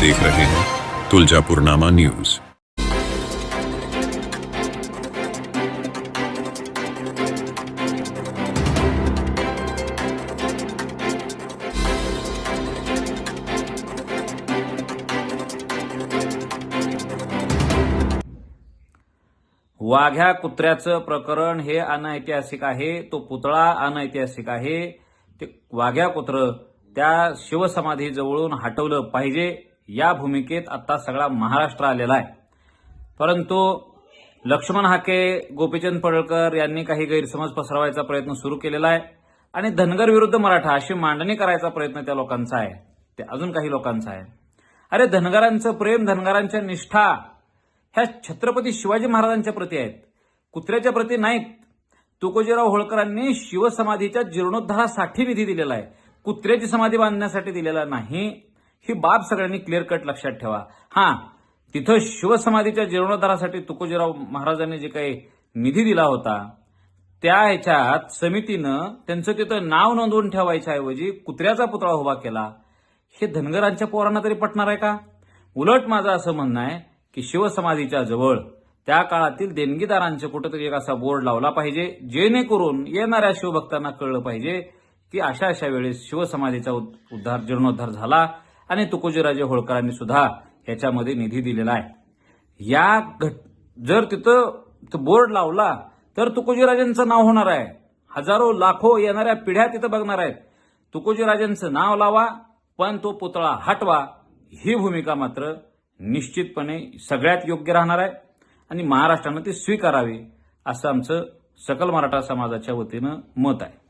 देख रहे हैं तुलजापुरनामा न्यूज। वाघ्या कुत्र्याचं प्रकरण हे अनैतिहासिक आहे तो पुतळा अनैतिहासिक आहे. ते वाघ्या कुत्र त्या शिवसमाधीजवळून हटवलं पाहिजे. या भूमिकेत आता सगळा महाराष्ट्र आलेला आहे. परंतु लक्ष्मण हाके गोपीचंद पडळकर यांनी काही गैरसमज पसरवायचा प्रयत्न सुरू केलेला आहे आणि धनगर विरुद्ध मराठा अशी मांडणी करायचा प्रयत्न त्या लोकांचा आहे. ते अजून काही लोकांचा आहे. अरे धनगरांचं प्रेम धनगरांच्या निष्ठा ह्या छत्रपती शिवाजी महाराजांच्या प्रती आहेत. कुत्र्याच्या प्रती नाहीत. तुकोजीराव होळकरांनी शिवसमाधीच्या जीर्णोद्धारासाठी निधी दिलेला आहे. कुत्र्याची समाधी बांधण्यासाठी दिलेला नाही. ही बाब सगळ्यांनी क्लिअर कट लक्षात ठेवा. हा तिथं शिवसमाधीच्या जीर्णोद्धारासाठी तुकोजीराव महाराजांनी जे काही निधी दिला होता त्या ह्याच्यात समितीनं त्यांचं तिथं नाव नोंदवून ठेवायच्या ऐवजी कुत्र्याचा पुतळा उभा केला. हे धनगरांच्या पोरांना तरी पटणार आहे का? उलट माझं असं म्हणणं आहे की शिवसमाधीच्या जवळ त्या काळातील देणगीदारांचे कुठेतरी एक असा बोर्ड लावला पाहिजे जेणेकरून येणाऱ्या शिवभक्तांना कळलं पाहिजे की अशा अशा वेळेस शिवसमाधीचा उद्धार जीर्णोद्धार झाला. आणि तुकोजीराजे होळकरांनी सुद्धा याच्यामध्ये निधी दिलेला आहे. या घट जर तिथं बोर्ड लावला तर तुकोजीराजांचं नाव होणार आहे. हजारो लाखो येणाऱ्या पिढ्या तिथं बघणार आहेत. तुकोजीराजांचं नाव लावा पण तो पुतळा हटवा ही भूमिका मात्र निश्चितपणे सगळ्यात योग्य राहणार आहे. आणि महाराष्ट्रानं ती स्वीकारावी असं आमचं सकल मराठा समाजाच्या वतीनं मत आहे.